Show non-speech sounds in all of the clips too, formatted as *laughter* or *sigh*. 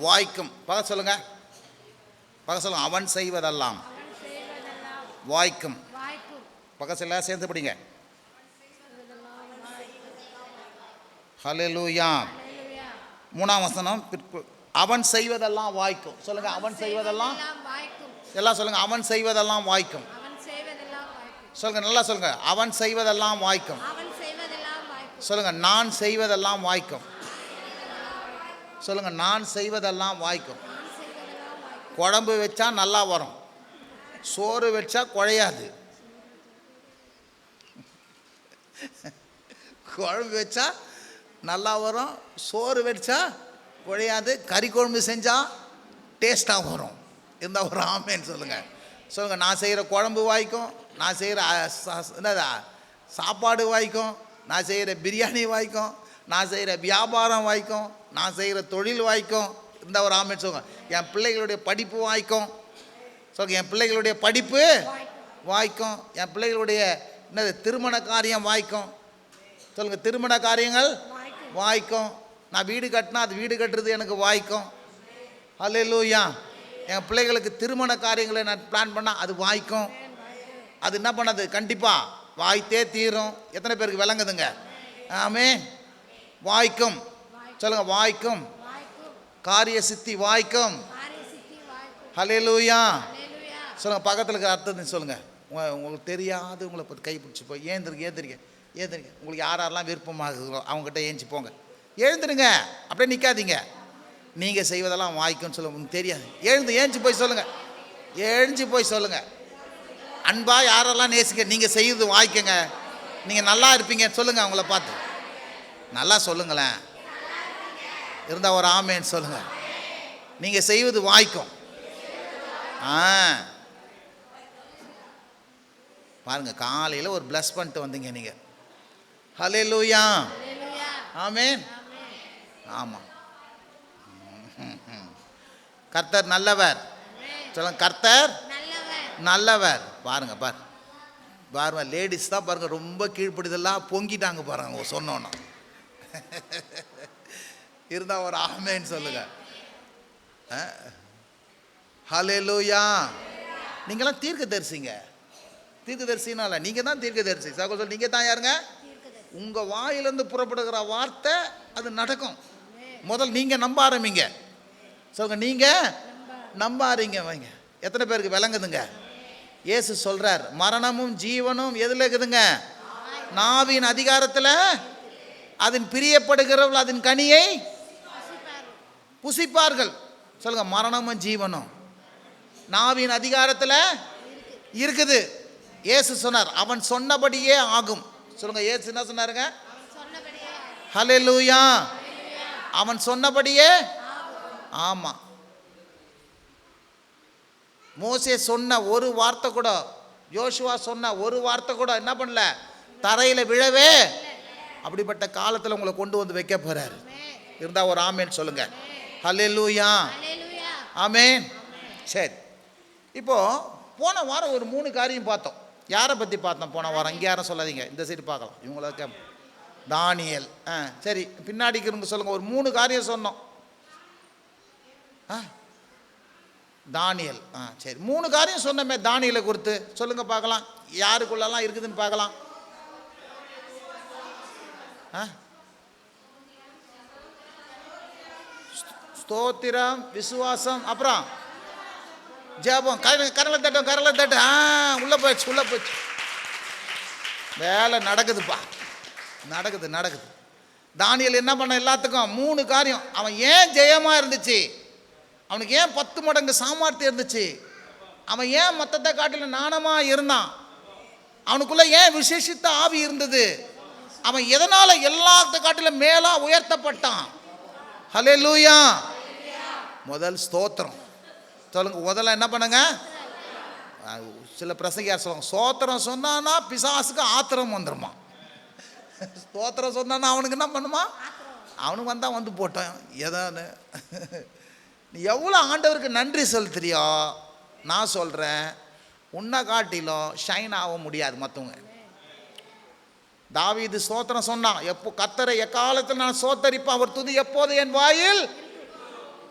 வாய்க்கும். பக சொல்லுங்க. பக சொல்லுங்க. அவன் செய்வதெல்லாம். வாய்க்கும். பக்கத்தில் சேர்ந்து படிங்க. அல்லேலூயா மூணாம் வசனம். பிற்பு- அவன் செய்வதெல்லாம் வாய்க்கும். சொல்லுங்க. அவன் செய்வதெல்லாம் எல்லாம் சொல்லுங்க. அவன் செய்வதெல்லாம் வாய்க்கும். சொல்லுங்க. நல்லா சொல்லுங்க. அவன் செய்வதெல்லாம் வாய்க்கும். அவன் செய்வதெல்லாம் வாய்க்கும். சொல்லுங்க. நான் செய்வதெல்லாம் வாய்க்கும். சொல்லுங்கள் நான் செய்வதெல்லாம் வாய்க்கும். நான் செய்வதெல்லாம் வாய்க்கும் குழம்பு வச்சா நல்லா வரும். சோறு வச்சா குழையாது. குழம்பு வச்சா நல்லா வரும். சோறு வச்சா குழையாது. கறி குழம்பு செஞ்சால் டேஸ்ட்டாக வரும். இருந்தால் ஒரு ஆமேன்னு சொல்லுங்கள் சொல்லுங்கள் நான் செய்கிற குழம்பு வாய்க்கும் நான் செய்கிற என்னதா சாப்பாடு வாய்க்கும் நான் செய்கிற பிரியாணி வாய்க்கும் நான் செய்கிற வியாபாரம் வாய்க்கும் நான் செய்கிற தொழில் வாய்க்கும் இந்த ஒரு ஆமேன்னு சொல்லுங்க. என் பிள்ளைகளுடைய படிப்பு வாய்க்கும். சொல்லுங்க என் பிள்ளைகளுடைய படிப்பு வாய்க்கும். என் பிள்ளைகளுடைய என்னது திருமண காரியம் வாய்க்கும். சொல்லுங்கள் திருமண காரியங்கள் வாய்க்கும். நான் வீடு கட்டினா அது வீடு கட்டுறது எனக்கு வாய்க்கும். அல்லேலூயா என் பிள்ளைகளுக்கு திருமண காரியங்களை நான் பிளான் பண்ணால் அது வாய்க்கும். அது என்ன பண்ணது? கண்டிப்பாக வாய்த்தே தீரும். எத்தனை பேருக்கு விளங்குதுங்க? ஆமே வாய்க்கும். சொல்லுங்க வாய்க்கும். வாய்க்கும். காரிய சித்தி வாய்க்கும். காரிய சித்தி வாய்க்கும். ஹalleluya. அல்லேலூயா சொல்லுங்க பக்கத்தில் இருக்கிற அர்த்தத்தை சொல்லுங்க. உங்க- உங்களுக்கு தெரியாது உங்களை பற்றி கை பிடிச்சி போய். ஏந்திருங்க ஏந்திரிங்க ஏந்திரிங்க. உங்களுக்கு யார் யாரெல்லாம் விருப்பமாகுதோ அவங்ககிட்ட ஏஞ்சி போங்க. எழுந்துருங்க அப்படியே நிற்காதீங்க நீங்கள் செய்வதெல்லாம் வாய்க்கும்னு சொல்ல உங்களுக்கு தெரியாது. எழுந்து ஏஞ்சி போய் சொல்லுங்க. எழுஞ்சி போய் சொல்லுங்க. அன்பா யாரெல்லாம் நேசிக்க நீங்கள் செய்வது வாய்க்குங்க. நீங்கள் நல்லா இருப்பீங்க சொல்லுங்க அவங்கள பார்த்து. நல்லா சொல்லுங்களேன். இருந்தால் ஒரு ஆமேன்னு சொல்லுங்க. நீங்கள் செய்வது வாய்க்கும். ஆ. பாருங்க காலையில் ஒரு ப்ளஸ் பண்ணிட்டு வந்தீங்க நீங்கள் ஹலே லூயா ஆமேன் ஆமாம் கர்த்தர் நல்லவர். சொல்லுங்க கர்த்தர் நல்லவர். பாருங்க பாரு. பாருங்க லேடிஸ் தான் பாருங்க ரொம்ப கீழ்ப்படுதெல்லாம் பொங்கிட்டாங்க பாருங்க சொன்னோன்னா *laughs* இருந்தால் ஒரு ஆமேன்னு சொல்லுங்க. ஹலே லூயா நீங்களாம் தீர்க்க தரிசிங்க தீர்க்க தரிசினால நீங்கள் தான் தீர்க்க தரிசி சகோதரர் நீங்கள் தான் யாருங்க? உங்கள் வாயிலிருந்து புறப்படுகிற வார்த்தை அது நடக்கும். முதல் நீங்கள் நம்ப ஆரம்பிங்க. சொல்லுங்க நீங்கள் நம்ப ஆரம்பிங்க வைங்க. எத்தனை பேருக்கு விளங்குதுங்க? இயேசு சொல்கிறார் மரணமும் ஜீவனும் எதில் இருக்குதுங்க? நாவின் அதிகாரத்தில் அதன் பிரியப்படுகிறவர்கள் அதன் கனியை புசிப்பார்கள். சொல்லுங்க மரணமும் ஜீவனும். நாவின் அதிகாரத்தில் இருக்குது. இயேசு சொன்னார் அவன் சொன்னபடியே ஆகும். சொல்லுங்க இயேசு என்ன சொன்னாருங்க? ஹலே லூயா அவன் சொன்னபடியே ஆமாம் மோசே சொன்ன ஒரு வார்த்தை கூட யோசுவா சொன்ன ஒரு வார்த்தை கூட என்ன பண்ணல? தரையில் விழவே அப்படிப்பட்ட காலத்தில் உங்களை கொண்டு வந்து வைக்க போறாரு. இருந்தா ஒரு ஆமேன்னு சொல்லுங்க. ஹalleluya. அல்லேலூயா ஆமேன். சரி. இப்போ போன வாரம் ஒரு மூணு காரியம் பார்த்தோம். யாரை பற்றி பார்த்தோம் போன வாரம்? இங்கே யாரும் சொல்லாதீங்க. இந்த சைடு பார்க்கலாம். இவங்களுக்கு தானியல் ஆ சரி. பின்னாடி இருக்கிறவங்க சொல்லுங்கள் ஒரு மூணு காரியம் சொன்னோம். ஆ தானியல் ஆ சரி. மூணு காரியம் சொன்னமே தானியலை குறித்து. சொல்லுங்கள் பார்க்கலாம். யாருக்குள்ளெல்லாம் இருக்குதுன்னு பார்க்கலாம். ஸ்தோத்திரம் விசுவாசம் அப்புறம்? ஜபம் கர கரலை தட்டும் கரலை தட்டம். ஆ உள்ளே போச்சு உள்ளே போச்சு. வேலை நடக்குதுப்பா. நடக்குது நடக்குது. தானியல் என்ன பண்ண எல்லாத்துக்கும்? மூணு காரியம். அவன் ஏன் ஜெயமாக இருந்துச்சு? அவனுக்கு ஏன் பத்து மடங்கு சாமர்த்தியம் இருந்துச்சு? அவன் ஏன் மொத்தத்தை காட்டிலும் நாணமாக இருந்தான்? அவனுக்குள்ளே ஏன் விசேஷித்த ஆவி இருந்தது? அவன் எதனால் எல்லாத்த காட்டிலும் மேலாக உயர்த்தப்பட்டான்? ஹலே லூயா முதல் ஸ்தோத்திரம். சொல்லுங்க முதல்ல என்ன பண்ணுங்க? சில பிரசங்கியார் சொல்லுவாங்க ஸ்தோத்திரம் சொன்னான்னா பிசாசுக்கு ஆத்திரம் வந்துருமா? ஸ்தோத்திரம் சொன்னான்னா அவனுக்கு என்ன பண்ணுமா? அவனுக்கு வந்தால் வந்து போட்டான். எதான்னு நீ எவ்வளோ ஆண்டவருக்கு நன்றி செலுத்துறியோ? நான் சொல்கிறேன் உன்னை காட்டிலும் ஷைன் ஆக முடியாது மற்றவங்க தாவீது ஸ்தோத்திரம் சொன்னான் எப்போ கத்தரை எக்காலத்தில் நான் சோத்தரிப்பேன் அவர் துதி எப்போது என் வாயில்?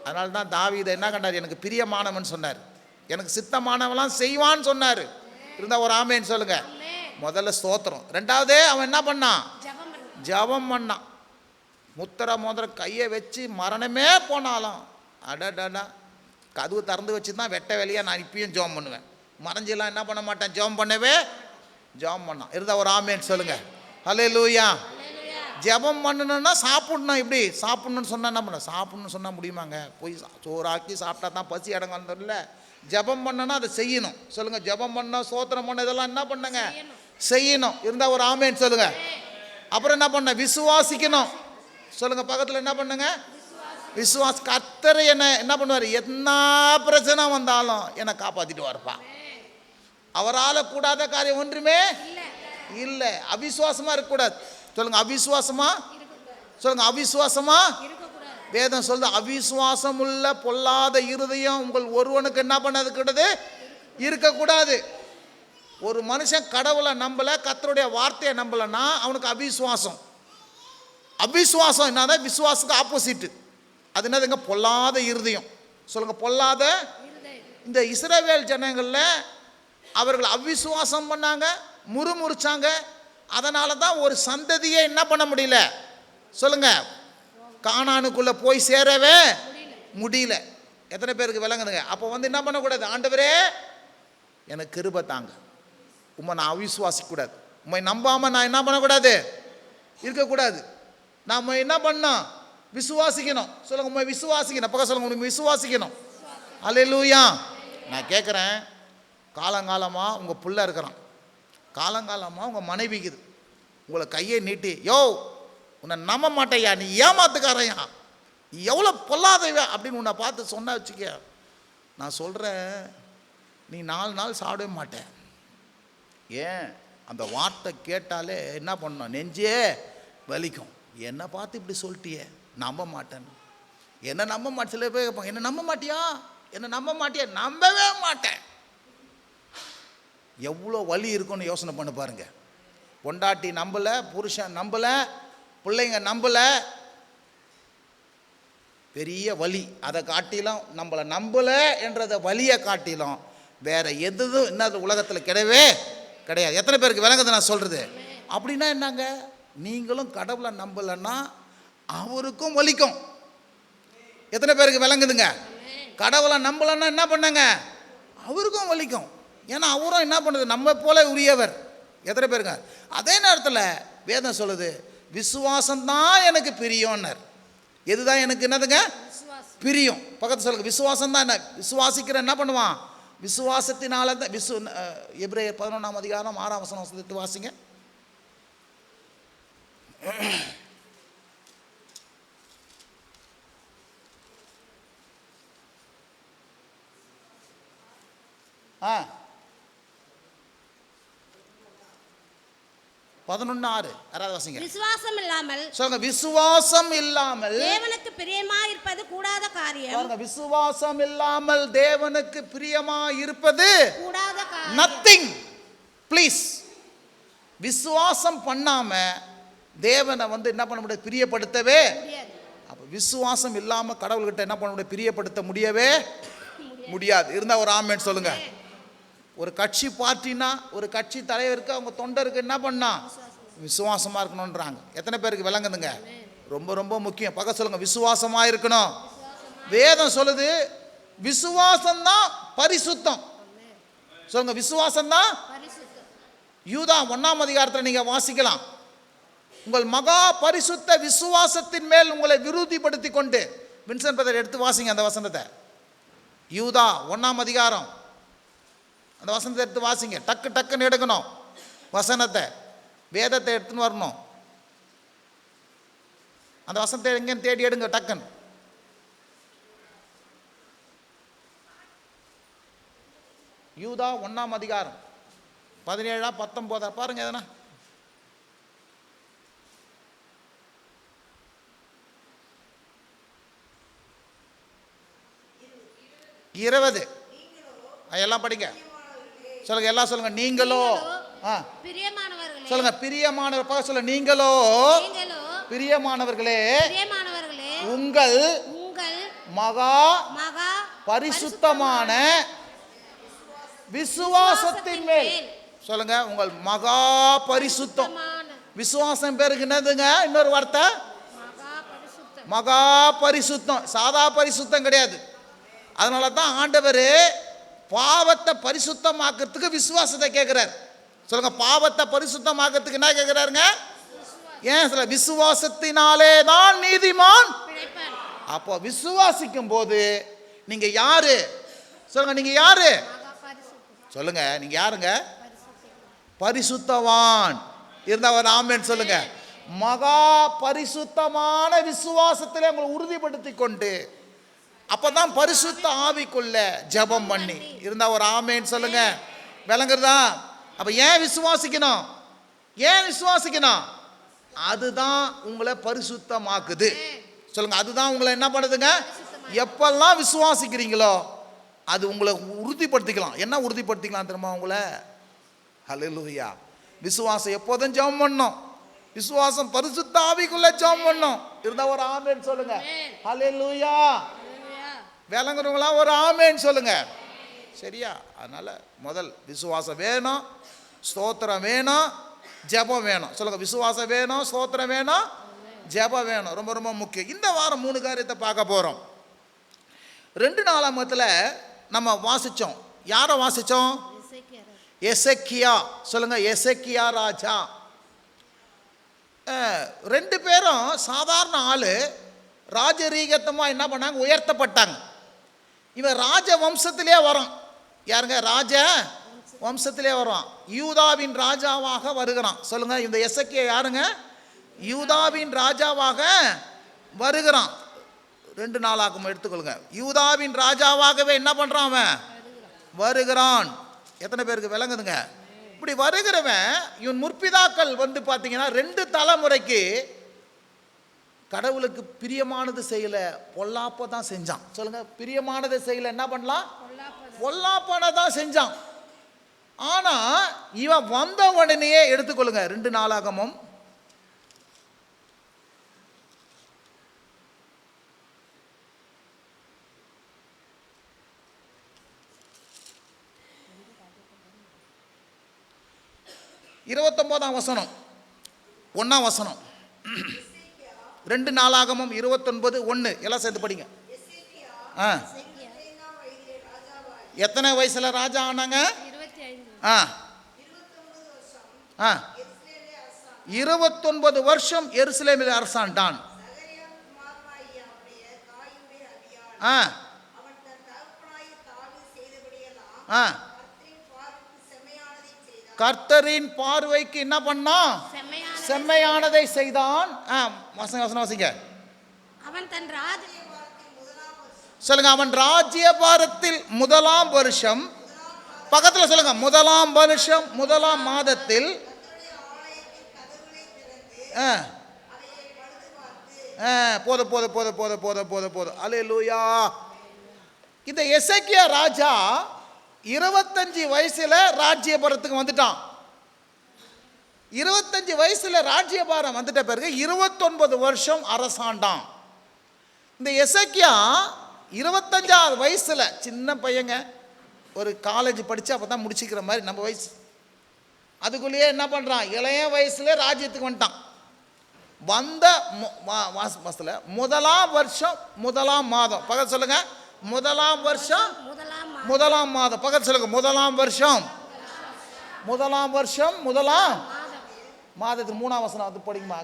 அதனால தான் தாவீதை என்ன கண்டார்? எனக்கு பிரியமானவன் சொன்னார். எனக்கு சித்தமானவன்லாம் செய்வான்னு சொன்னார். இருந்தால் ஒரு ஆமேன்னு சொல்லுங்க. முதல்ல ஸ்தோத்திரம். ரெண்டாவது அவன் என்ன பண்ணான்? ஜெபம் பண்ணு. ஜெபம் பண்ணான். முத்திர மோதிர கையை வச்சு மரணமே போனாலும். அடடடா. கதவு திறந்து வச்சு தான் வெட்ட வேலையாக நான் இப்பயும் ஜெபம் பண்ணுவேன். மறைஞ்செல்லாம் என்ன பண்ண மாட்டேன்? ஜெபம் பண்ணவே ஜெபம் பண்ணான். இருந்தா ஒரு ஆமேன்னு சொல்லுங்க. ஹலே லூயா. ஜெபம் பண்ணணும்னா சாப்பிடணும் இப்படி சாப்பிடணும்னு சொன்னால் என்ன பண்ண? சாப்பிடணும்னு சொன்னால் முடியுமாங்க? போய் சோறாக்கி சாப்பிட்டா தான் பசி அடங்கல ஜெபம் பண்ணனா அதை செய்யணும். சொல்லுங்கள் ஜெபம் பண்ண சோத்திரம் பண்ண இதெல்லாம் என்ன பண்ணுங்க? செய்யணும். இருந்தால் ஒரு ஆமேன்னு சொல்லுங்க. அப்புறம் என்ன பண்ண? விசுவாசிக்கணும். சொல்லுங்க பக்கத்தில் என்ன பண்ணுங்க? விசுவாஸ் கத்தர் என்ன என்ன பண்ணுவார்? என்ன பிரச்சனை வந்தாலும் என்னை காப்பாற்றிட்டு வரப்பா அவரால் கூடாத காரியம் ஒன்றுமே இல்ல. அவிசுவாசமாக இருக்கக்கூடாது. சொல்லுங்க அவிசுவாசமா? சொல்லுங்க அவிசுவாசமா? இருக்கக்கூடாது. வேதம் சொல்லுது அவிசுவாசம் உள்ள பொல்லாத இருதயம் உங்கள் ஒருவனுக்கு என்ன பண்ணது கூடாது இருக்கக்கூடாது. ஒரு மனுஷன் கடவுளை நம்பல கர்த்தருடைய வார்த்தையை நம்பலைன்னா அவனுக்கு அவிசுவாசம். அவிசுவாசம் என்னதான் விசுவாசத்துக்கு ஆப்போசிட்டு அது என்னதுங்க பொல்லாத இருதயம். சொல்லுங்க பொல்லாத. இந்த இஸ்ரவேல் ஜனங்களில் அவர்கள் அவிசுவாசம் பண்ணாங்க முறுமுறுச்சாங்க. அதனால தான் ஒரு சந்ததியை என்ன பண்ண முடியல? சொல்லுங்க. கானானுக்குள்ளே போய் சேரவே முடியல. எத்தனை பேருக்கு விளங்குதுங்க? அப்போ வந்து என்ன பண்ணக்கூடாது? ஆண்டவரே எனக்கு கிருபை தாங்க. உம்மை நான் அவிசுவாசிக்கக்கூடாது. உம்மை நம்பாமல் நான் என்ன பண்ணக்கூடாது? இருக்கக்கூடாது. நாம் என்ன பண்ணோம் விசுவாசிக்கணும். சொல்லுங்க உண்மை விசுவாசிக்கணும். பக்கம் சொல்லுங்க உனக்கு விசுவாசிக்கணும். அல்லேலூயா நான் கேட்குறேன் காலங்காலமாக உங்கள் புள்ள இருக்கிறான். காலங்காலமாக உங்கள் மனைவிக்குது உங்களை கையை நீட்டி யோ உன்னை நம்ப மாட்டேயா நீ ஏமாத்துக்காரையா நீ எவ்வளோ பொல்லாதவ? அப்படின்னு உன்னை பார்த்து சொன்ன வச்சுக்க நான் சொல்கிறேன் நீ நாலு நாள் சாப்பிடவே மாட்டேன் ஏன்? அந்த வார்த்தை கேட்டாலே என்ன பண்ணணும் நெஞ்சே வலிக்கும். என்னை பார்த்து இப்படி சொல்லிட்டியே நம்ப மாட்டேன்னு. என்ன நம்ப மாட்டேன் சில பேர் கேட்பாங்க என்ன நம்ப மாட்டியா? என்ன நம்ப மாட்டியா? நம்பவே மாட்டேன். எவ்வளோ வலி இருக்கும்னு யோசனை பண்ண பாருங்க. பொண்டாட்டி நம்பலை புருஷன் நம்பலை பிள்ளைங்க நம்பலை. பெரிய வலி. அதை காட்டிலும் நம்மளை நம்பலை என்றதை வலியை காட்டிலும் வேறு எதுவும் என்னது உலகத்தில் கிடையவே கிடையாது. எத்தனை பேருக்கு விளங்குது நான் சொல்கிறது அப்படின்னா என்னங்க? நீங்களும் கடவுளை நம்பலைன்னா அவருக்கும் வலிக்கும். எத்தனை பேருக்கு விளங்குதுங்க? கடவுளை நம்பலைன்னா என்ன பண்ணாங்க? அவருக்கும் வலிக்கும். ஏன்னா அவரும் என்ன பண்ணுது? நம்ம போல உரியவர். எத்தனை பேருங்க அதே நேரத்தில் வேதம் சொல்லுது விசுவாசம்தான் எனக்கு பிரியம்னர் எதுதான் எனக்கு என்னதுங்க? பிரியம். பக்கத்து சொல்லுங்க விசுவாசம் தான் என்ன? விசுவாசிக்கிற என்ன பண்ணுவான்? விசுவாசத்தினால தான் விசு அஹ், பதினொன்றாம் அதிகாரம் ஆறாம் வசனம் வசனத்தை வாசிங்க. ஆ. பதினொன்று ஆறு யாராவது வாசிங்க. விசுவாசம் இல்லாமல் சொல்லுங்க விசுவாசம் இல்லாமல் தேவனுக்கு பிரியமா இருப்பது கூடாத காரியம். பாருங்க விசுவாசம் இல்லாமல் தேவனுக்கு பிரியமா இருப்பது கூடாத காரியம். நத்திங் ப்ளீஸ் விசுவாசம் பண்ணாம தேவனை வந்து என்ன பண்ண முடியாது பிரியப்படுத்தவே. அப்போ விசுவாசம் இல்லாமல் கடவுள்கிட்ட என்ன பண்ண முடியாது பிரியப்படுத்த முடியவே முடியாது. இருந்தால் ஒரு ஆமென் சொல்லுங்க. ஒரு கட்சி பார்ட்டினா ஒரு கட்சி தலைவருக்கு அவங்க தொண்டருக்கு என்ன பண்ணா? விசுவாசமாக இருக்கணுன்றாங்க எத்தனை பேருக்கு விளங்குதுங்க? ரொம்ப ரொம்ப முக்கியம். பக்கம் சொல்லுங்க விசுவாசமாக இருக்கணும். வேதம் சொல்லுது விசுவாசம்தான் பரிசுத்தம். சொல்லுங்க விசுவாசம்தான் தான் யூதா ஒன்றாம் அதிகாரத்தில் நீங்கள் வாசிக்கலாம். உங்கள் மகா பரிசுத்த விசுவாசத்தின் மேல் உங்களை விருதிப்படுத்தி கொண்டு வின்சன் பிரதர் எடுத்து வாசிங்க அந்த வசனத்தை. யூதா ஒன்றாம் அதிகாரம். அந்த வசனத்தை எடுத்து வாசிங்க. டக்கு டக்குன்னு எடுக்கணும். வசனத்தை. வேதத்தை எடுத்துன்னு வரணும். அந்த வசனத்தை எங்கேன்னு தேடி எடுங்க டக்குன்னு. யூதா ஒன்றாம் அதிகாரம். பதினேழா பத்தொம்போதா. பாருங்க எதனா. இருபது. எல்லாம் படிங்க. சொல்லுங்க எல்லாம் சொல்லுங்க நீங்களோ? ஆ. சொல்லுங்க பிரியமானவர் பக்கம் சொல்லுங்க நீங்களோ? பிரியமானவர்களே உங்கள் உங்கள் மகா மகா பரிசுத்தமான விசுவாசத்தின் மேல். சொல்லுங்க உங்கள் மகா பரிசுத்தம். விசுவாசம் பேருக்கு என்னதுங்க? இன்னொரு வார்த்தை. மகா பரிசுத்தம். மகா பரிசுத்தம். சாதா பரிசுத்தம் கிடையாது. அதனால தான் ஆண்டவர் பாவத்தை பரிசுத்தமாக்கிறதுக்கு விசுவாசத்தை கேட்குறாரு சொல்லுங்க பாவத்தை பரிசுத்தமாக்கிறதுக்கு என்ன கேட்குறாருங்க ஏன் சில விசுவாசத்தினாலே தான் நீதிமான் அப்போ விசுவாசிக்கும் போது நீங்க யாரு? சொல்லுங்க நீங்க யாரு? சொல்லுங்க நீங்க யாருங்க? பரிசுத்தவான். இருந்தவர் ஆமென் சொல்லுங்க. மகா பரிசுத்தமான விசுவாசத்திலே உங்களை உறுதிப்படுத்தி கொண்டு அப்பதான் பரிசுத்த ஆவிக்குள்ள ஜெபம் பண்ணி. இருந்தா ஒரு ஆமேன்னு சொல்லுங்க. விளங்குறதா? அப்ப ஏன் விசுவாசிக்கணும்? ஏன் விசுவாசிக்கணும்? அதுதான் உங்களை பரிசுத்தமாக்குது. சொல்லுங்க அதுதான் உங்களை என்ன பண்ணுதுங்க? எப்பெல்லாம் விசுவாசிக்கிறீங்களோ அது உங்களை உறுதிப்படுத்திக்கலாம். என்ன உறுதிப்படுத்திக்கலாம் தெரியுமா உங்களை? ஹalleluya விசுவாசம் எப்போதும் ஜெபம் பண்ணோம். விசுவாசம் பரிசுத்த ஆவிக்குள்ள ஜெபம் பண்ணோம். இருந்தா ஒரு ஆமென் சொல்லுங்க. ஆமென். விளங்குறவங்களாம் ஒரு ஆமேன்னு சொல்லுங்க. சரியா? அதனால் முதல் விசுவாசம் வேணும் ஸ்தோத்திரம் வேணும் ஜெபம் வேணும். சொல்லுங்க விசுவாசம் வேணும் ஸ்தோத்திரம் வேணும் ஜெபம் வேணும். ரொம்ப ரொம்ப முக்கியம். இந்த வாரம் மூணு காரியத்தை பார்க்க போகிறோம் ரெண்டு நாளாமத்தில் நம்ம வாசித்தோம் யாரை வாசித்தோம் எசக்கியா. சொல்லுங்க எசக்கியா ராஜா. ரெண்டு பேரும் சாதாரண ஆள் ராஜரீகத்தமாக என்ன பண்ணாங்க? உயர்த்தப்பட்டாங்க. இவன் ராஜ வம்சத்திலே வரும் யாருங்க? ராஜ வம்சத்திலே வருவான் யூதாவின் ராஜாவாக வருகிறான். சொல்லுங்க இந்த எசக்கிய யாருங்க? யூதாவின் ராஜாவாக வருகிறான். ரெண்டு நாளாகும் எடுத்துக்கொள்ளுங்க. யூதாவின் ராஜாவாகவே என்ன பண்ணுறான் அவன்? வருகிறான். எத்தனை பேருக்கு விளங்குதுங்க? இப்படி வருகிறவன் இவன் முற்பிதாக்கள் வந்து பார்த்தீங்கன்னா ரெண்டு தலைமுறைக்கு கடவுளுக்கு பிரியமானது செய்யல பொல்லாப்ப தான் செஞ்சான். சொல்லுங்க பிரியமானது செய்யல என்ன பண்ணலாம். பொல்லாப்பான தான் செஞ்சான். ஆனா இவன் வந்த உடனேயே எடுத்துக்கொள்ளுங்க ரெண்டு நாளாகமும் இருபத்தொம்போதாம் வசனம் ஒன்றாம் வசனம். ரெண்டு நாளாகமும் இருபத்தொன்பது ஒன்று எல்லாம் சேர்ந்து படிங்க. ஆ. எத்தனை வயசில் ராஜா ஆனாங்க? ஆ. ஆ. இருபத்தொன்பது வருஷம் எருசலேமில் அரசாண்டான் ஆ. ஆ. கர்த்தரின் பார்வைக்கு என்ன பண்ணான் செம்மையானதை செய்தான். ஆ வசங்க வசனம் வசிங்க. அவன் தன் ராஜ சொல்லுங்க அவன் ராஜ்யபாரத்தில் முதலாம் வருஷம். பக்கத்துல சொல்லுங்க முதலாம் வருஷம் முதலாம் மாதத்தில். ஆ, போதும் போதும் போதும் போதும் போதும் போதும் போதும் அல்லேலூயா. இந்த எசக்கியா ராஜா இருபத்தஞ்சு வயசுல ராஜ்யபாரத்துக்கு வந்துட்டான். இருபத்தஞ்சு வயசில் ராஜ்யபாரம் வந்துட்ட பிறகு இருபத்தொன்பது வருஷம் அரசாண்டான் இந்த எசக்கியா இருபத்தஞ்சாவது வயசில் சின்ன பையங்க ஒரு காலேஜ் படித்து அப்போ தான் முடிச்சிக்கிற மாதிரி நம்ம வயசு. அதுக்குள்ளேயே என்ன பண்ணுறான் இளைய வயசுல ராஜ்யத்துக்கு வந்துட்டான். வந்த மா- மாச- மாசத்தில் முதலாம் வருஷம் முதலாம் மாதம். பகல் சொல்லுங்க. முதலாம் வருஷம் முதலாம் முதலாம் மாதம். பகல் சொல்லுங்க. முதலாம் வருஷம். முதலாம் வருஷம் முதலாம் மாதத்துக்கு மூணாம் வசனம் அது படிக்குமா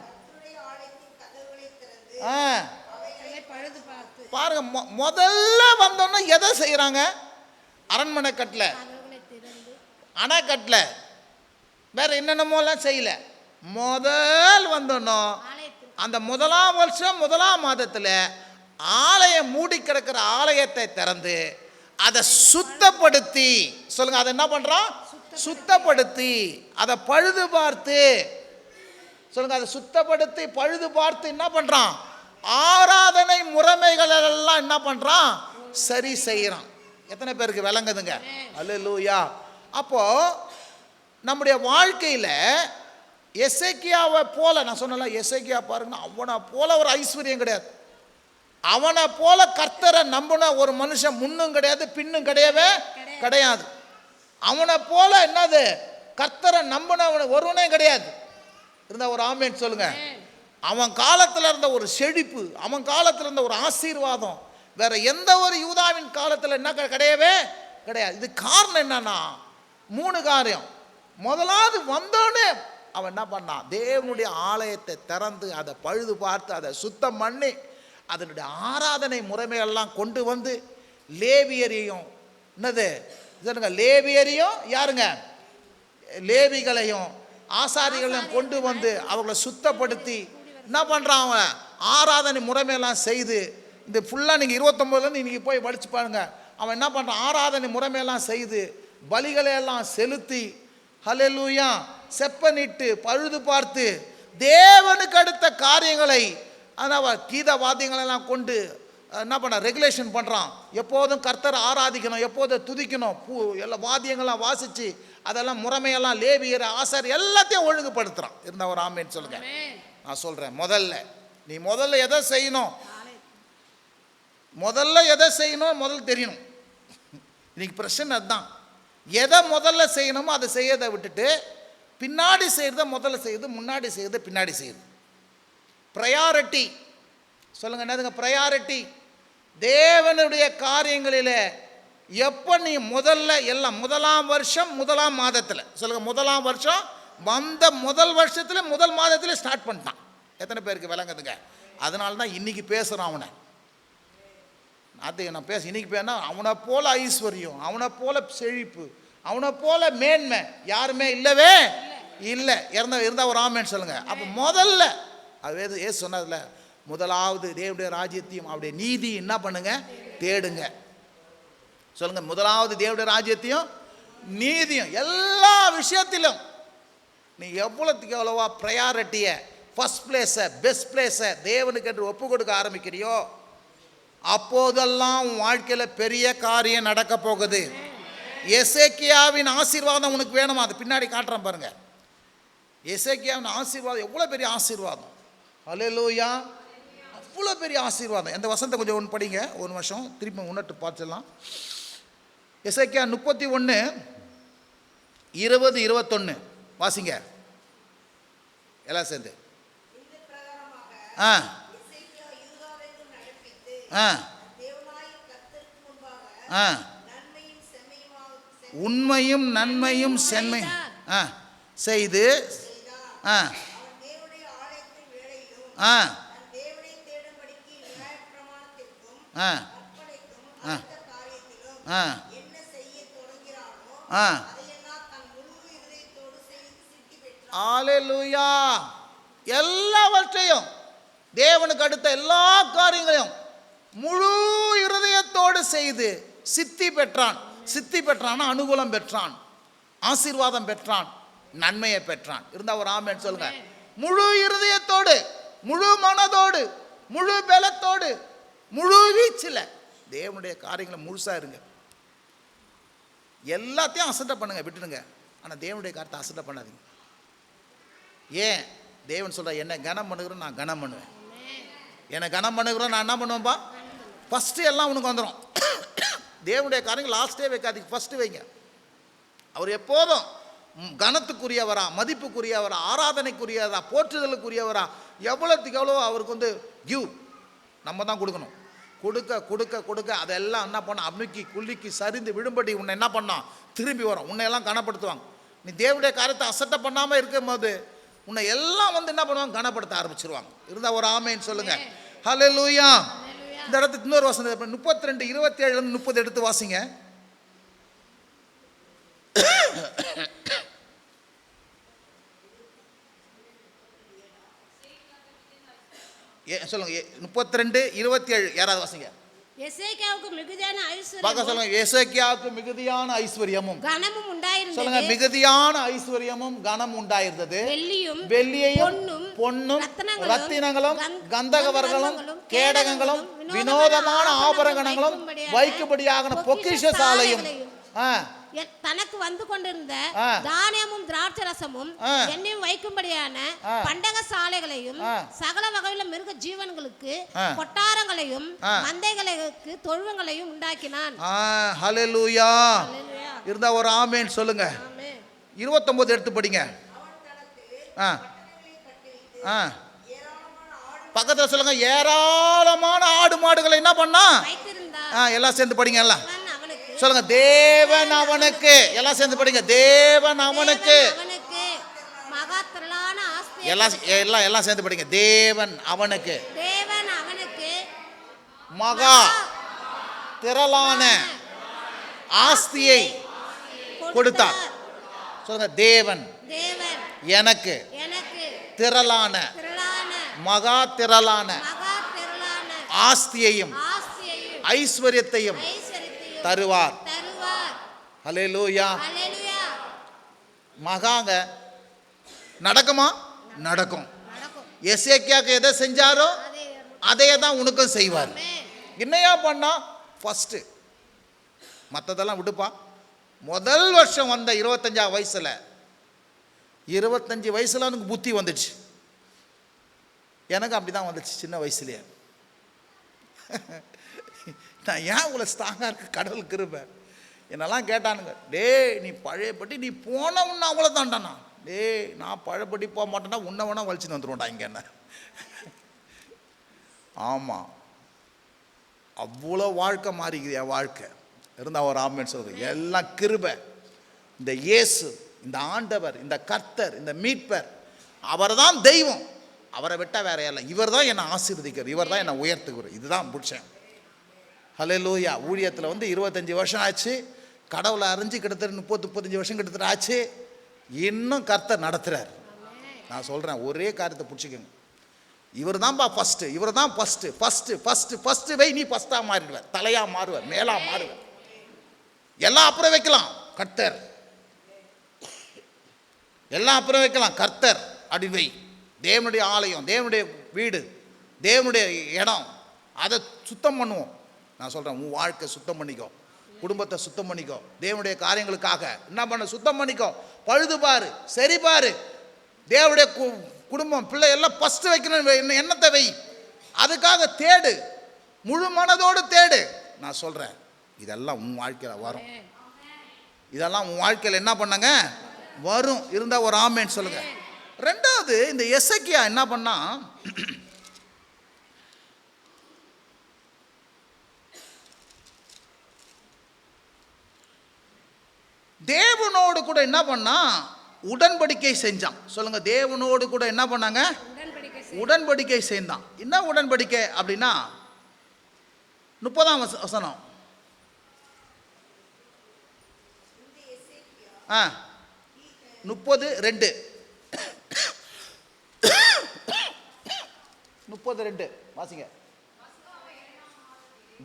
ஆ. பாருங்க மொ- முதல்ல வந்தோன்னே எதை செய்கிறாங்க அரண்மனை கட்டில். அணை திறந்து வேற என்னென்னமோலாம் செய்யல. முதல் வந்தோன்னோ அந்த முதலாம் வருஷம் முதலாம் மாதத்தில் ஆலயம் மூடி கிடக்கிற ஆலயத்தை திறந்து அதை சுத்தப்படுத்தி சொல்லுங்க அதை என்ன பண்ணுறான் சுத்தப்படுத்தி அதை பழுது பார்த்து சொல்லுங்க அதை சுத்தப்படுத்தி பழுது பார்த்து என்ன பண்றான்? ஆராதனை முறைமைகள் எல்லாம் என்ன பண்றான்? சரி செய்யறான். எத்தனை பேருக்கு விளங்குதுங்க? அல்லேலூயா அப்போ நம்முடைய வாழ்க்கையில எசேக்கியாவை போல நான் சொன்னல எசேக்கியா பாருங்கன்னா அவனை போல ஒரு ஐஸ்வர்யம் கிடையாது. அவனை போல கர்த்தரை நம்பின ஒரு மனுஷன் முன்னும் கிடையாது பின்னும் கிடையவே கிடையாது. அவனை போல என்னது? கர்த்தரை நம்பினவன ஒருவனே கிடையாது. இருந்தா ஒரு ஆமேன் சொல்லுங்க. அவன் காலத்தில் இருந்த ஒரு செழிப்பு அவன் காலத்தில் இருந்த ஒரு ஆசீர்வாதம். வேற எந்த ஒரு யூதாவின் காலத்தில் என்ன கிடையவே கிடையாது. இது காரணம் என்னன்னா மூணு காரியம். முதலாவது வந்தோடனே அவன் என்ன பண்ணான்? தேவனுடைய ஆலயத்தை திறந்து அதை பழுது பார்த்து அதை சுத்தம் பண்ணி அதனுடைய ஆராதனை முறைமையெல்லாம் கொண்டு வந்து லேவியரையும் என்னது? இதுங்க லேவியரையும் யாருங்க? லேவிகளையும் ஆசாரிகளையும் கொண்டு வந்து அவங்கள சுத்தப்படுத்தி என்ன பண்ணுறான் அவன்? ஆராதனை முறைமையெல்லாம் செய்து இந்த ஃபுல்லாக நீங்கள் இருபத்தொம்போதுலேருந்து இன்றைக்கி போய் படித்து பாருங்கள் அவன் என்ன பண்ணுறான் ஆராதனை முறைமையெல்லாம் செய்து பலிகளையெல்லாம் செலுத்தி ஹலெலூயா செப்பனிட்டு பழுது பார்த்து தேவனுக்கு அடுத்த காரியங்களை அதான் கீத வாத்தியங்களெல்லாம் கொண்டு என்ன பண்ண ரெகுலேஷன் பண்ணுறான் எப்போதும் கர்த்தரை ஆராதிக்கணும் எப்போதும் துதிக்கணும் பூ எல்லா வாத்தியங்கள்லாம் வாசித்து அதெல்லாம் முறைமையெல்லாம் லேவியர் ஆசாரி எல்லாத்தையும் ஒழுங்குபடுத்துகிறான் இருந்த ஒரு ஆமேன்னு சொல்லுங்க. நான் சொல்கிறேன் முதல்ல நீ முதல்ல எதை செய்யணும்? முதல்ல எதை செய்யணும் முதல்ல தெரியணும். இன்னைக்கு பிரச்சனை அதுதான். எதை முதல்ல செய்யணுமோ அதை செய்யறதை விட்டுட்டு பின்னாடி செய்கிறத முதல்ல செய்யுது முன்னாடி செய்யுது பின்னாடி செய்யுது ப்ரையாரிட்டி சொல்லுங்க என்னதுங்க? ப்ரையாரிட்டி தேவனுடைய காரியங்களில் எப்போ நீ முதல்ல எல்லாம் முதலாம் வருஷம் முதலாம் மாதத்தில் சொல்லுங்க முதலாம் வருஷம் வந்த முதல் வருஷத்தில் முதல் மாதத்தில் ஸ்டார்ட் பண்ணிட்டான். எத்தனை பேருக்கு விளங்குதுங்க? அதனால தான் இன்னைக்கு பேசுகிறான் அவனை. அது நான் பேச இன்னைக்கு பேனா அவனை போல ஐஸ்வர்யம் அவனை போல செழிப்பு அவனை போல மேன்மை யாருமே இல்லவே இல்லை. இறந்த இருந்தால் ஒரு ஆமேன்னு சொல்லுங்கள் அப்போ முதல்ல அது ஏ சொன்னதில்ல முதலாவது தேவடைய ராஜ்யத்தையும் அவருடைய நீதி என்ன பண்ணுங்க? தேடுங்க. சொல்லுங்க முதலாவது தேவடைய ராஜ்யத்தையும் நீதியும் எல்லா விஷயத்திலும். நீ எவ்வளோத்துக்கு எவ்வளோவா ப்ரையாரிட்டியை ஃபஸ்ட் பிளேஸை பெஸ்ட் பிளேஸை தேவனுக்கு என்று ஒப்பு கொடுக்க ஆரம்பிக்கிறியோ அப்போதெல்லாம் உன் வாழ்க்கையில் பெரிய காரியம் நடக்க போகுது. எசேக்கியாவின் ஆசீர்வாதம் உனக்கு வேணுமா? அது பின்னாடி காட்டுறேன் பாருங்க. எசேக்கியாவின் ஆசீர்வாதம் எவ்வளோ பெரிய ஆசீர்வாதம்? ஹalleluya அவ்வளோ பெரிய ஆசீர்வாதம். எந்த வசந்த கொஞ்சம் ஒன்று படிங்க ஒரு வருஷம் திருப்பி முன்னிட்டு பார்த்துடலாம். எசேக்கியா முப்பத்தி ஒன்று இருபது இருபத்தொன்று வாசிங்க. எல்லாம் சேர்ந்து. ஆ. ஆ. ஆ. உண்மையும் நன்மையும் செம்மை. ஆ. செய்து. ஆ ஆ. ஆ. ஆ. ஆ. ஆ. ஆலேலூயா எல்லாவற்றையும் தேவனுக்கு அடுத்த எல்லா காரியங்களையும் முழு இருதயத்தோடு செய்து சித்தி பெற்றான். சித்தி பெற்றான்னா அனுகூலம் பெற்றான். ஆசீர்வாதம் பெற்றான். நன்மையை பெற்றான். இருந்தா ஒரு ஆமேன்னு சொல்லுங்க. முழு இருதயத்தோடு முழு மனதோடு முழு பலத்தோடு முழு வீச்சில் தேவனுடைய காரியங்களை முழுசா இருங்க. எல்லாத்தையும் அசட்டை பண்ணுங்க விட்டுடுங்க. ஆனால் தேவனுடைய காரத்தை அசட்டை பண்ணாதீங்க. ஏன்? தேவன் சொல்கிற என்ன? கனம் பண்ணுகிறோம் நான் கனம் பண்ணுவேன். என்னை கனம் பண்ணுகிறோம் நான் என்ன பண்ணுவேன்ப்பா ஃபஸ்ட்டு எல்லாம் உனக்கு வந்துடும் தேவனுடைய காரியங்கள் லாஸ்ட்டே வைக்காதீங்க. ஃபஸ்ட்டு வைங்க. அவர் எப்போதும் கனத்துக்குரியவரா மதிப்புக்குரியவரா ஆராதனைக்குரியவரா போற்றுதலுக்குரியவரா எவ்வளோத்துக்கு எவ்வளோ அவருக்கு வந்து கிவ் நம்ம தான் கொடுக்கணும். கொடுக்க கொடுக்க கொடுக்க அதெல்லாம் என்ன பண்ண? அமுக்கி குலுக்கி சரிந்து விடும்படி உன்னை என்ன பண்ணான் திரும்பி வரும். உன்னை எல்லாம் கனப்படுத்துவாங்க. நீ தேவனுடைய காரியத்தை அசட்டை பண்ணாமல் இருக்கும்போது உன்னை எல்லாம் வந்து என்ன பண்ணுவாங்க? கனப்படுத்த ஆரம்பிச்சிருவாங்க. இருந்தா ஒரு ஆமைன்னு சொல்லுங்க. ஹalleluya. இந்த இடத்துக்கு இன்னொரு வசனம் முப்பத்தி ரெண்டு இருபத்தி ஏழுலேருந்து முப்பது எடுத்து வாசிங்க. ஏ சொல்லுங்க முப்பத்தி ரெண்டு இருபத்தி ஏழு யாராவது வாசிங்க. எசேக்கியாவுக்கு மிகுதியான ஐஸ்வர்யம் சொல்லுங்க எசேக்கியாவுக்கு மிகுதியான ஐஸ்வர்யமும். கனமும் சொல்லுங்க மிகுதியான ஐஸ்வர்யமும் கனம் உண்டாயிருந்தது. வெள்ளியும் வெள்ளியையும் பொன்னும், ரத்தினங்களும், ரத்தினங்களும் கந்- கந்தகவர்களும் கேடகங்களும் வினோதமான ஆபரணங்களும் வைக்கும்படியாக பொக்கிஷ சாலையும். ஆ, தனக்கு வந்து கொண்டிருந்த. தானியமும் திராட்சை ரசமும் ஆ. எண்ணெயும் வைக்கும்படியான. பண்டக சாலைகளையும். சகல வகையில மிருக ஜீவன்களுக்கு. கொட்டாரங்களையும். மந்தைகளுக்கு தொழுவங்களையும் உண்டாக்கினான் ஹalleluya. இருந்தா ஒரு ஆமேன்னு சொல்லுங்க ஆமென். இருபத்தொன்பது எடுத்து படிங்க ஆ ஆ பக்கத்தில் சொல்லுங்க ஏராளமான ஆடு மாடுகளை என்ன பண்ணா எல்லாம் சேர்ந்து படிங்க எல்லாம் சொல்லுங்க தேவன் அவனுக்கு. எல்லாம் சேர்ந்து படிங்க தேவன் அவனுக்கு. எல்லாம் எல்லாம் எல்லாம் சேர்ந்து படிங்க தேவன் அவனுக்கு. தேவன் அவனுக்கு. மகா திரளான ஆஸ்தியை கொடுத்தார். சொல்லுங்க தேவன் தேவன் எனக்கு திரளான மகா திரளான ஆஸ்தியையும் ஐஸ்வரியத்தையும் தருவார். ஹalleluya. அல்லேலூயா மகாங்க நடக்குமா? நடக்கும். எசேக்கியாக்கு எதை செஞ்சாரோ அதே அதே தான் உனக்கும் செய்வார். என்னையா பண்ணா? ஃபஸ்ட்டு மற்றதெல்லாம் விடுப்பா. முதல் வருஷம் வந்த இருபத்தஞ்சா வயசில் இருபத்தஞ்சி வயசில் அவனுக்கு புத்தி வந்துடுச்சு. எனக்கு அப்படி தான் வந்துச்சு சின்ன வயசுலேயே. *laughs* நான் ஏன் இவ்வளோ ஸ்ட்ராங்காக இருக்கு? கடவுள் கிருபை. என்னெல்லாம் கேட்டானுங்க டேய் நீ பழையபட்டி நீ போனவுன்னு அவ்வளோ தாண்டாண்ணா டேய் நான் பழையபடி போக மாட்டேன்னா உன்னை வேணா வலிச்சுன்னு வந்துடுவோம்டா இங்கே என்ன. ஆமாம் அவ்வளோ வாழ்க்கை மாறிக்குது என் வாழ்க்கை. இருந்தால் ஒரு ஆம்பன் சொல்லுது எல்லாம் கிருபை. இந்த இயேசு இந்த ஆண்டவர் இந்த கர்த்தர் இந்த மீட்பர் அவர் தான் தெய்வம். அவரை விட்டால் வேற எல்லாம் இவர் தான் என்னை ஆசீர்வதிக்கிறார். இவர் தான் என்னை உயர்த்துகிறார். இதுதான் பிடிச்சேன். ஹலலூயா ஊழியத்தில் வந்து இருபத்தஞ்சி வருஷம் ஆச்சு. கடவுளை அறிஞ்சு கிட்டத்தட்ட முப்பத்து முப்பத்தஞ்சு வருஷம் கிட்டத்தட்ட ஆச்சு. இன்னும் கர்த்தர் நடத்துகிறார் நான் சொல்கிறேன் ஒரே காரியத்தை பிடிச்சிக்கோங்க. இவர் தான்ப்பா ஃபஸ்ட்டு இவர் தான் ஃபஸ்ட்டு ஃபஸ்ட்டு ஃபஸ்ட்டு ஃபஸ்ட்டு வை நீ ஃபஸ்ட்டாக மாறிடுவார். தலையாக மாறுவார் மேலாக மாறுவார். எல்லாம் அப்புறம் வைக்கலாம் கர்த்தர். எல்லாம் அப்புறம் வைக்கலாம் கர்த்தர். அடிவை வை. தேவனுடைய ஆலயம் தேவனுடைய வீடு தேவனுடைய இடம் அதை சுத்தம் பண்ணுவோம். நான் சொல்கிறேன் உன் வாழ்க்கை சுத்தம் பண்ணிக்கோ. குடும்பத்தை சுத்தம் பண்ணிக்கோ. தேவனுடைய காரியங்களுக்காக. என்ன பண்ண? சுத்தம் பண்ணிக்கோ. பழுது பாரு சரி பாரு. தேவனுடைய கு- குடும்பம் பிள்ளை எல்லாம் ஃபஸ்ட்டு வைக்கணும் என்ன எண்ணத்தை வை? அதுக்காக தேடு. முழு மனதோடு தேடு. நான் சொல்கிறேன் இதெல்லாம் உன் வாழ்க்கையில் வரும். இதெல்லாம் உன் வாழ்க்கையில் என்ன பண்ணாங்க? வரும். இருந்தால் ஒரு ஆமேன்னு சொல்லுங்கள் ரெண்டாவது இந்த எசக்கியா என்ன பண்ணால் தேவனோடு கூட என்ன பண்ணா? உடன்படிக்கை செஞ்சான். சொல்லுங்க தேவனோடு கூட என்ன பண்ணாங்க? உடன்படிக்கை செய்- உடன்படிக்கை செய்தான் என்ன உடன்படிக்கை அப்படின்னா முப்பதாம் வச- வசனம். ஆ முப்பது ரெண்டு. முப்பது ரெண்டு. வாசிங்க.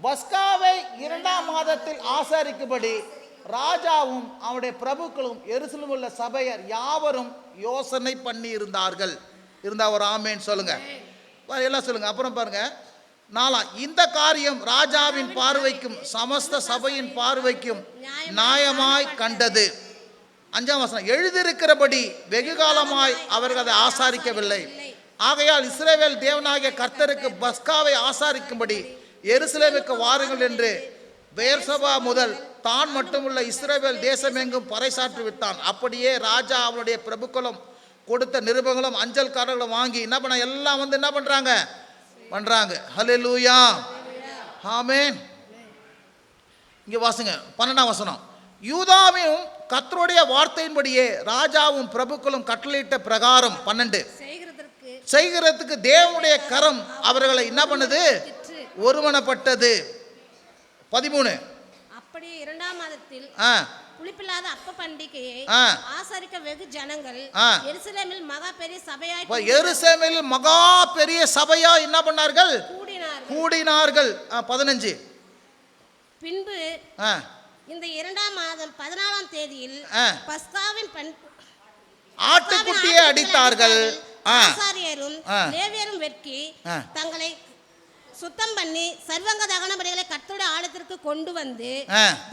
பஸ்காவை இரண்டாம் மாதத்தில் ஆசரிக்கும்படி ராஜாவும் அவனுடைய பிரபுக்களும் எருசலேமில் உள்ள சபையர் யாவரும் யோசனை பண்ணி இருந்தார்கள் இருந்தா ஒரு ஆமேன்னு சொல்லுங்க. எல்லாம் சொல்லுங்க. அப்புறம் பாருங்க. நாலாம் இந்த காரியம் ராஜாவின் பார்வைக்கும் சமஸ்த சபையின் பார்வைக்கும் நியாயமாய் கண்டது. அஞ்சாம் வசனம் எழுதியிருக்கிறபடி வெகு காலமாய் அவர்கள் அதை ஆசாரிக்கவில்லை. ஆகையால் இஸ்ரவேல் தேவனாகிய கர்த்தருக்கு பஸ்காவை ஆசாரிக்கும்படி எருசலேமுக்கு வாருங்கள் என்று பெயர்சபா முதல் தான் மட்டுமுள்ள இஸ்ரவேல் தேசமெங்கும் பறைசாற்றி விட்டான். அப்படியே ராஜா அவனுடைய பிரபுக்களும் கொடுத்த நிருபங்களும் அஞ்சல்காரர்களும் வாங்கி என்ன பண்ண எல்லாம் வந்து என்ன பண்றாங்க? பண்றாங்க. ஹalleluya. ஆமென். இங்க வாசுங்க பன்னெண்டாம் வசனம். யூதாவின் கர்த்தருடைய வார்த்தையின்படியே ராஜாவும் பிரபுக்களும் கட்டளையிட்ட பிரகாரம் பன்னெண்டு. செய்கிறதுக்கு தேவனுடைய கரம் அவர்களை என்ன பண்ணுது? ஒருமனப்பட்டது. பதிமூணு. அப்படி இரண்டாம் மாதத்தில் புளிப்பில்லாத அப்ப பண்டிகையை. ஆசரிக்க வெகு ஜனங்கள். எருசலேமில் மகா பெரிய சபையாய் இப்போ எருசலேமில் மகா பெரிய சபையா என்ன பண்ணார்கள்? கூடினார்கள். கூடினார்கள். பதினஞ்சு. பின்பு இந்த இரண்டாம் மாதம் பதினாலாம் தேதியில். பஸ்காவின் ஆட்டுக்குட்டியை அடித்தார்கள். ஆசாரியரும் ஆ. லேவியரும் வெட்கி. தங்களை சுத்தம் பண்ணி சர்வங்க தகன பலிகளை கர்த்தருடைய ஆலயத்திற்கு கொண்டு வந்து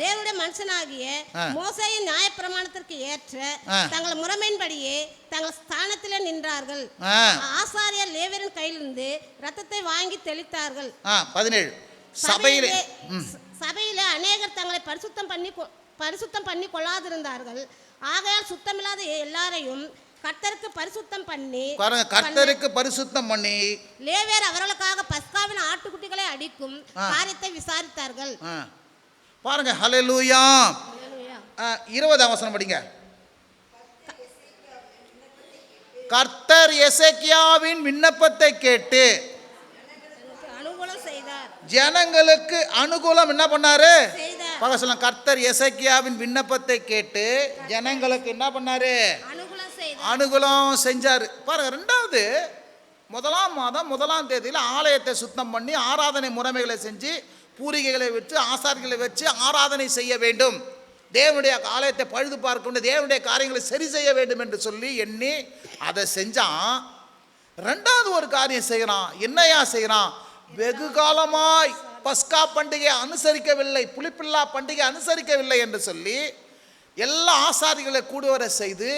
தேவனுடைய மனுஷனாகிய. மோசையின் நியாயப்பிரமாணத்திற்கு ஏற்ற. தங்கள் முறைமையின்படியே தங்கள் ஸ்தானத்திலே நின்றார்கள். ஆசாரியர் லேவியரின் கையிலிருந்து ரத்தத்தை வாங்கி தெளித்தார்கள். பதினேழு. சபையிலே சபையிலே அநேகர் தங்களை பரிசுத்தம் பண்ணி பரிசுத்தம் பண்ணி கொள்ளாதிருந்தார்கள். ஆகையால் சுத்தமில்லாத எல்லாரையும் கர்த்தருக்கு பரிசுத்தம் பண்ணி கர்த்தருக்கு பரிசுத்தம் பண்ணி லேவியர் அவர்களுக்காக பஸ்காவின் ஆட்டுக்குட்டிகளை அடிக்கும். காரியத்தை விசாரித்தார்கள். பாருங்க. ஆ, இருபது அவசரம் படிங்க. கர்த்தர் எசேக்கியாவின் விண்ணப்பத்தை கேட்டு ஜனங்களுக்கு அனுகூலம் என்ன பண்ணாரு? சொல்லுங்க கர்த்தர் எசேக்கியாவின் விண்ணப்பத்தை கேட்டு ஜனங்களுக்கு என்ன பண்ணாரு? அனுகூலம் செஞ்சார். பாருங்கள் ரெண்டாவது முதலாம் மாதம் முதலாம் தேதியில் ஆலயத்தை சுத்தம் பண்ணி ஆராதனை முறைமைகளை செஞ்சு பூரிகைகளை வச்சு ஆசாரிகளை வச்சு ஆராதனை செய்ய வேண்டும். தேவனுடைய ஆலயத்தை பழுது பார்க்கணும் தேவனுடைய காரியங்களை சரி செய்ய வேண்டும் என்று சொல்லி எண்ணி அதை செஞ்சான் ரெண்டாவது ஒரு காரியம் செய்கிறான் என்னையா செய்கிறான் வெகு காலமாய் பஸ்கா பண்டிகை அனுசரிக்கவில்லை புளிப்பில்லா பண்டிகை அனுசரிக்கவில்லை என்று சொல்லி எல்லா ஆசாரிகளை கூடுவர செய்து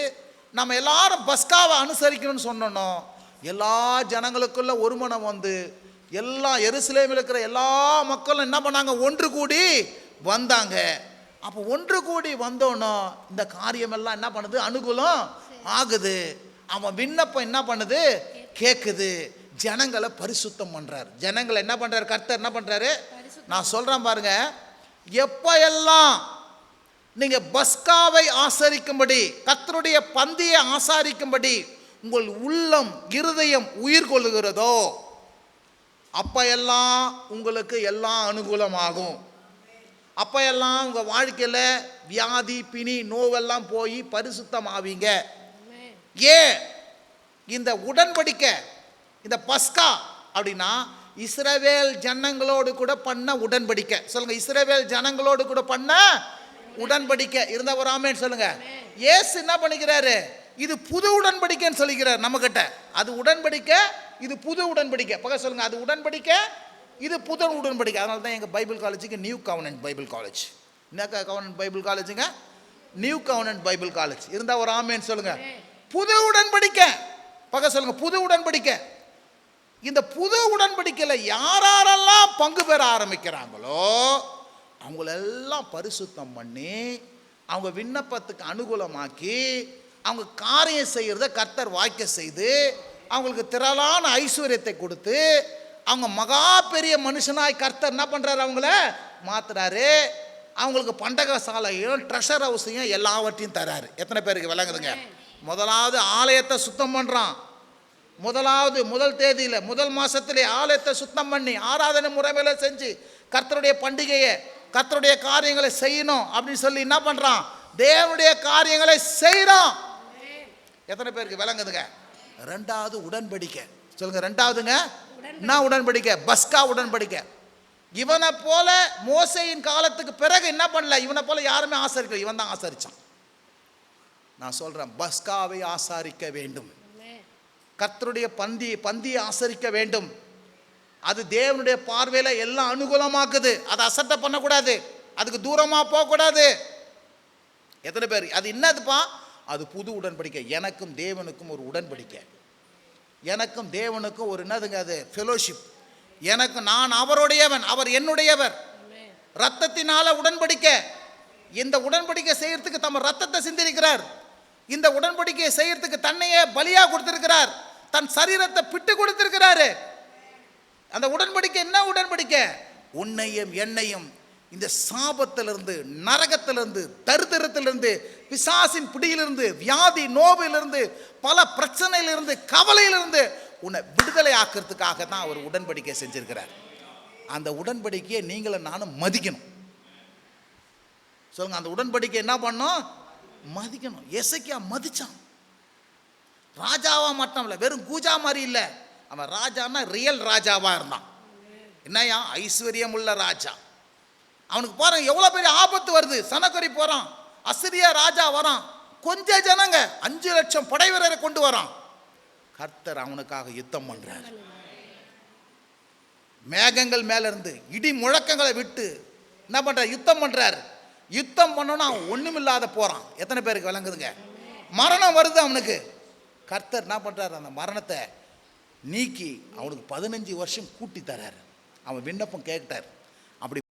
நம்ம எல்லாரும் பஸ்காவை அனுசரிக்கணும்னு சொன்னோம் எல்லா ஜனங்களுக்குள்ள ஒரு மனம் வந்து எல்லா எருசலேமில் இருக்கிற எல்லா மக்களும் என்ன பண்ணாங்க? ஒன்று கூடி வந்தாங்க. அப்போ ஒன்று கூடி வந்தோன்னோ இந்த காரியமெல்லாம் என்ன பண்ணுது? அனுகூலம் ஆகுது. அவன் விண்ணப்பம் என்ன பண்ணுது? கேட்குது ஜனங்களை பரிசுத்தம் பண்ணுறாரு ஜனங்களை என்ன பண்ணுறாரு கர்த்தர் என்ன பண்ணுறாரு நான் சொல்கிறேன் பாருங்க. எப்போ எல்லாம் நீங்கள் பஸ்காவை ஆசரிக்கும்படி கத்தருடைய பந்தியை ஆசாரிக்கும்படி உங்கள் உள்ளம் இருதயம் உயிர் கொள்ளுகிறதோ அப்போ எல்லாம் உங்களுக்கு எல்லாம் அனுகூலமாகும். அப்போ எல்லாம் உங்கள் வாழ்க்கையில் வியாதி பிணி நோவெல்லாம் போய் பரிசுத்தம் ஆவீங்க ஏன்? இந்த உடன்படிக்கை இந்த பஸ்கா அப்படின்னா இஸ்ரவேல் ஜனங்களோடு கூட பண்ண உடன்படிக்கை. சொல்லுங்க இஸ்ரவேல் ஜனங்களோடு கூட பண்ண உடன்படிக்கை. இருந்தா ஒரு ஆமேன்னு சொல்லுங்க. இயேசு என்ன பண்ணிக்கிறாரு? இது புது உடன்படிக்கைன்னு சொல்லிக்கிறார் நம்மக்கிட்ட அது உடன்படிக்கை இது புது உடன்படிக்கை. பக்கம் சொல்லுங்க அது உடன்படிக்கை இது புது உடன்படிக்கை. அதனால தான் எங்கள் பைபிள் காலேஜுக்கு நியூ கவர்னன்ட் பைபிள் காலேஜ். என்ன கவர்னன்ட் Bible காலேஜுங்க? New Covenant Bible College. இருந்தால் ஒரு ஆமேன்னு சொல்லுங்க. புது உடன்படிக்கை. பக்கம் சொல்லுங்க புது உடன்படிக்கை. இந்த புது உடன்படிக்கையில் யாரெல்லாம் பங்கு பெற ஆரம்பிக்கிறாங்களோ அவங்களெல்லாம் பரிசுத்தம் பண்ணி அவங்க விண்ணப்பத்துக்கு அனுகூலமாக்கி அவங்க காரியம் செய்கிறத கர்த்தர் வாய்க்க செய்து அவங்களுக்கு திரளான ஐஸ்வர்யத்தை கொடுத்து அவங்க மகா பெரிய மனுஷனாய் கர்த்தர் என்ன பண்ணுறாரு அவங்கள? மாத்துறாரு. அவங்களுக்கு பண்டக சாலையும் ட்ரெஷர் ஹவுஸையும் எல்லாவற்றையும் தராரு. எத்தனை பேருக்கு விளங்குதுங்க? முதலாவது ஆலயத்தை சுத்தம் பண்ணுறான் முதலாவது முதல் தேதியில் முதல் மாசத்திலே ஆலயத்தை சுத்தம் பண்ணி ஆராதனை முறைமையில செஞ்சு கர்த்தருடைய பண்டிகையை கத்தருடைய காரியங்களை செய்யணும் அப்படின்னு சொல்லி என்ன பண்றான்? தேவனுடைய காரியங்களை செய்கிறான் எத்தனை பேருக்கு விளங்குதுங்க? ரெண்டாவது உடன்படிக்கை. சொல்லுங்க ரெண்டாவதுங்க? என்ன உடன்படிக்கை? பஸ்கா உடன்படிக்கை. இவனை போல மோசையின் காலத்துக்கு பிறகு என்ன பண்ணல? இவனை போல யாருமே ஆசரிக்கல. இவன் தான் ஆசரிச்சான். நான் சொல்றேன் பஸ்காவை ஆசாரிக்க வேண்டும். கத்தருடைய பந்தி பந்தியை ஆசரிக்க வேண்டும். அது தேவனுடைய பார்வையில் எல்லாம் அனுகூலமாக்குது. அதை அசட்டை பண்ணக்கூடாது. அதுக்கு தூரமாக போகக்கூடாது. எத்தனை பேர்? அது என்னதுப்பா? அது புது உடன்படிக்கை. எனக்கும் தேவனுக்கும் ஒரு உடன்படிக்கை. எனக்கும் தேவனுக்கும் ஒரு என்னதுங்க அது? ஃபெலோஷிப் எனக்கு நான் அவருடையவன் அவர் என்னுடையவர். ரத்தத்தினால உடன்படிக்கை. இந்த உடன்படிக்கை செய்யறதுக்கு தம்ம ரத்தத்தை சிந்திருக்கிறார். இந்த உடன்படிக்கையை செய்யறதுக்கு தன்னையே பலியா கொடுத்திருக்கிறார். தன் சரீரத்தை பிட்டு கொடுத்திருக்கிறாரு. அந்த உடன்படிக்கை என்ன உடன்படிக்கை? உன்னையும் என்னையும் இந்த சாபத்திலிருந்து நரகத்திலிருந்து தருதரத்திலிருந்து பிசாசின் பிடியிலிருந்து வியாதி நோவிலிருந்து பல பிரச்சனையிலிருந்து கவலையிலிருந்து உன்னை விடுதலை ஆக்கிறதுக்காக தான் அவர் உடன்படிக்கை செஞ்சிருக்கிறார். அந்த உடன்படிக்கையை நீங்களும் நானும் மதிக்கணும். சொல்லுங்க அந்த உடன்படிக்கை என்ன பண்ணோம் மதிக்கணும். எசைக்கியா மதிச்சான். ராஜாவா மட்டும் இல்லை வெறும் கூஜா மாதிரி இல்லை. அவன் ராஜான்னா ரியல் ராஜாவாக இருந்தான். என்னையா ஐஸ்வர்யம் உள்ள ராஜா. அவனுக்கு போகிறான் எவ்வளோ பெரிய ஆபத்து வருது. சனக்கரி போகிறான் அசிரிய ராஜா வரான். கொஞ்ச ஜனங்க அஞ்சு லட்சம் படை வீரரை கொண்டு வரான். கர்த்தர் அவனுக்காக யுத்தம் பண்ணுறார் மேகங்கள் மேலேருந்து இடி முழக்கங்களை விட்டு என்ன பண்ணுறார் யுத்தம் பண்ணுறார் யுத்தம் பண்ணோன்னா அவன் ஒன்றுமில்லாத போகிறான் எத்தனை பேருக்கு விளங்குதுங்க? மரணம் வருது அவனுக்கு. கர்த்தர் என்ன பண்ணுறாரு அந்த மரணத்தை நீக்கி அவனுக்கு பதினஞ்சு வருஷம் கூட்டி தரார் அவன் விண்ணப்பம் கேட்டார்.